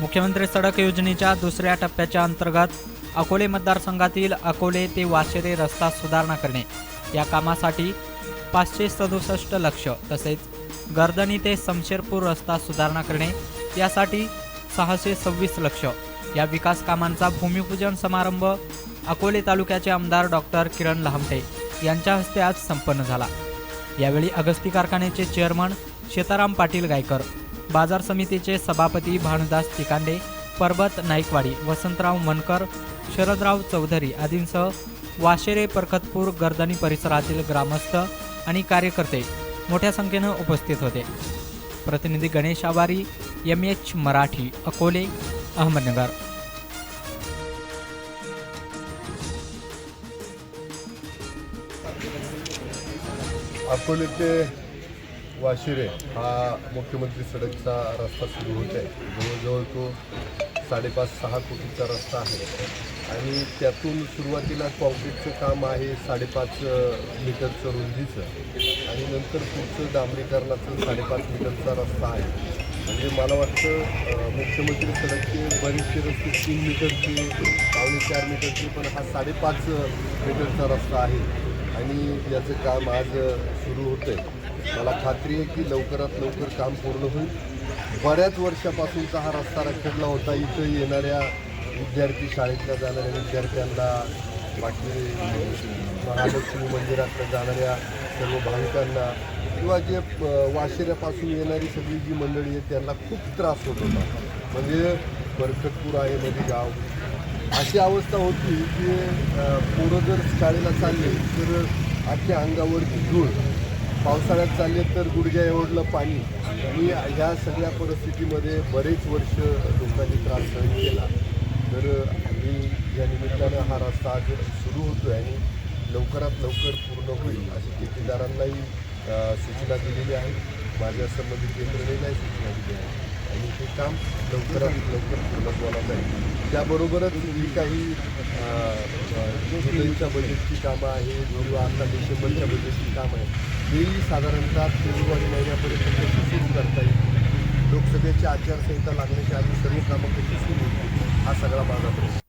मुख्यमंत्री सडक योजनेच्या दुसऱ्या टप्प्याच्या अंतर्गत अकोले मतदारसंघातील अकोले ते वाशेरे रस्ता सुधारणा करणे. या कामासाठी पाचशे सदुसष्ट लक्ष तसेच गर्दनी ते समशेरपूर रस्ता सुधारणा करणे. यासाठी सहाशे सव्वीस लक्ष. या विकास कामांचा भूमिपूजन समारंभ अकोले तालुक्याचे आमदार डॉक्टर किरण लहामटे यांच्या हस्ते आज संपन्न झाला. यावेळी अगस्ती कारखान्याचे चेअरमन शेताराम पाटील गायकर बाजार समितीचे सभापती भानुदास तिकांडे परबत नाईकवाडी वसंतराव मनकर शरदराव चौधरी आदींसह वाशेरे परखतपूर गर्दनी परिसरातील ग्रामस्थ आणि कार्यकर्ते मोठ्या संख्येनं उपस्थित होते. प्रतिनिधी गणेश आवारी एम एच मराठी अकोले अहमदनगर. अकोले ते वाशिरे हा मुख्यमंत्री सडकचा रस्ता सुरू होत आहे. जवळजवळ तो साडेपाच सहा कोटीचा रस्ता आहे. आणि त्यातून सुरुवातीला कॉन्क्रीटचं काम आहे साडेपाच मीटरचं रुंदीचं. आणि नंतर पुढचं डांबरीकरणाचं साडेपाच मीटरचा रस्ता आहे. म्हणजे मला वाटतं मुख्यमंत्री सडकचे बरेचसे रस्ते तीन मीटरचे पावणे चार मीटरचे पण हा साडेपाच मीटरचा रस्ता आहे. आणि याचं काम आज सुरू होतं आहे मला खात्री आहे की लवकरात लवकर काम पूर्ण होईल. बऱ्याच वर्षापासूनचा हा रस्ता रखडला होता. इथं येणाऱ्या विद्यार्थी शाळेतल्या जाणाऱ्या विद्यार्थ्यांना बाकी महालक्ष्मी मंदिरातल्या जाणाऱ्या सर्व भाविकांना किंवा जे वाशिऱ्यापासून येणारी सगळी जी मंडळी आहे त्यांना खूप त्रास होत होता. म्हणजे बरकतपूर आहे मध्ये गाव. अशी अवस्था होती की पोरं जर शाळेला चालले तर अख्ख्या अंगावरती धूळ. पावसाळ्यात चालले तर गुडघ्या एवढलं पाणी. आणि ह्या सगळ्या परिस्थितीमध्ये बरेच वर्ष लोकांनी त्रास सहन केला. तर आम्ही या निमित्तानं हा रस्ता आज सुरू होतो आहे आणि लवकरात लवकर पूर्ण होईल अशी ठेकेदारांनाही सूचना दिलेली आहे. माझ्या संबंधित यंत्रणेलाही सूचना दिली आहे. आणि हे काम लवकरात लवकर पूर्ण झाला जाईल त्याबरोबरच जी काही जुलैच्या बजेटची कामं आहे किंवा आता डिसेंबरच्या बजेटची कामं आहे हेही साधारणतः फेब्रुवारी महिन्यापर्यंत कशी सुरू करता येईल. लोकसभेची आचारसंहिता लागण्याच्या आधी सर्व कामं कशी सुरू होतील. हा सगळा माझा प्रश्न.